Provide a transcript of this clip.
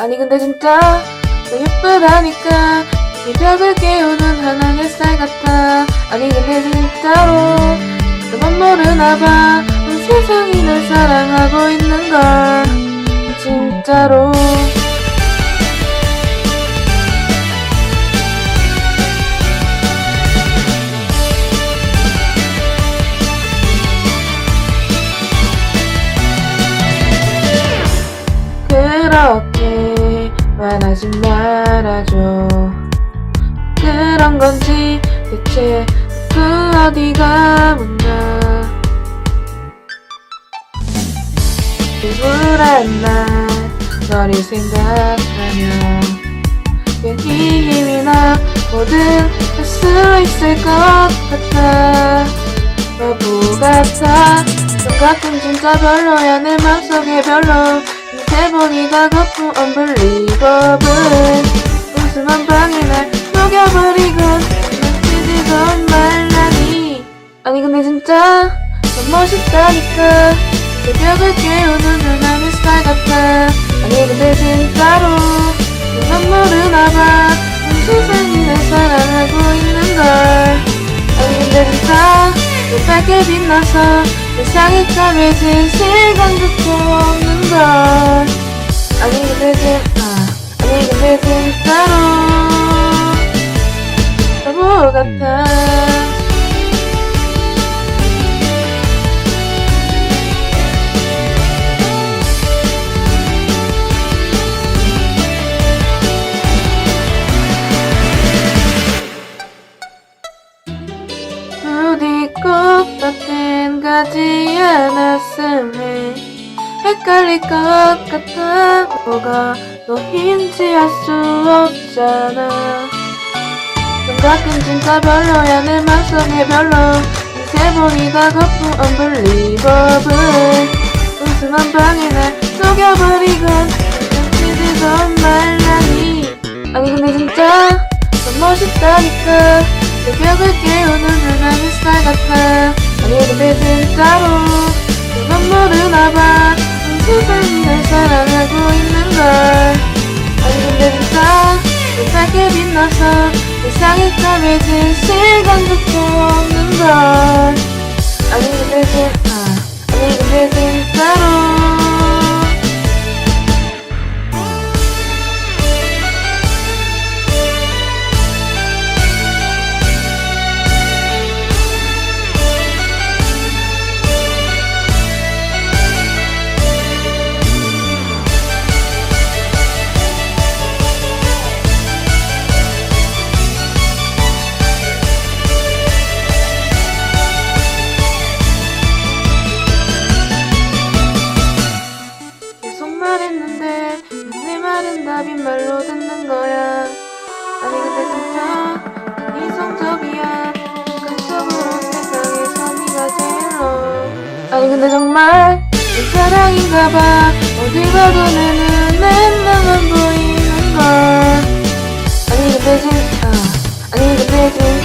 아니 근데 진짜 너 예쁘다니까. 이 벽을 깨우는 하나의 햇살 같아. 아니 근데 진짜로 너만 모르나 봐 온 세상이 널 사랑하고 있는 걸. 진짜로. 그렇게 말하지 말아줘. 그런 건지 대체 그 어디가 문나 우울한 날 너를 생각하면 괜히 힘이 나 뭐든 할 수 있을 것 같아. 바보 같아. 생각은 진짜 별로야. 내 맘속에 별로 다 거품 unbelievable. 웃음 한 방에 날 녹여버리고 넘치지도 말라니. 아니 근데 진짜 넌 멋있다니까. 새벽을 깨우는 누나는 햇살 같아. 아니 근데 진짜로 너만 모르나봐. 온 세상이 날 사랑하고 있는 걸. 아니 근데 진짜 너 밝게 빛나서 세상이 까매진 시간조차 없는 걸 진 아, 아니 근데 진짜로 바보 같아 부디 꼭 같은 가지 않았음 해 헷갈릴 것 같아. 뭐가 너인지 알 수 없잖아. 생각은 진짜 별로야 내 맘속에 별로. 이세 번이 다 거품 unbelievable. 웃음 한 방에 날 녹여버리고 넘치지도 말라니 아니 근데 진짜 넌 멋있다니까. 새벽을 깨우는 누나 햇살 같아. 아니 근데 진짜로 너만 모르나봐 온 세상이 날 사랑하고 있는 걸. 진짜 너 밝게 빛나서 세상이 까매진 시간조차 답인 말로 듣는 거야. 아니 근데 진짜 넌 이성적이야. 감성으로 세상에서 네가 제일로 아니 근데 정말 내 사랑인가 봐. 어딜 봐도 내 눈엔 나만 보이는 걸. 아니 근데 진 아, 아니 근데 진짜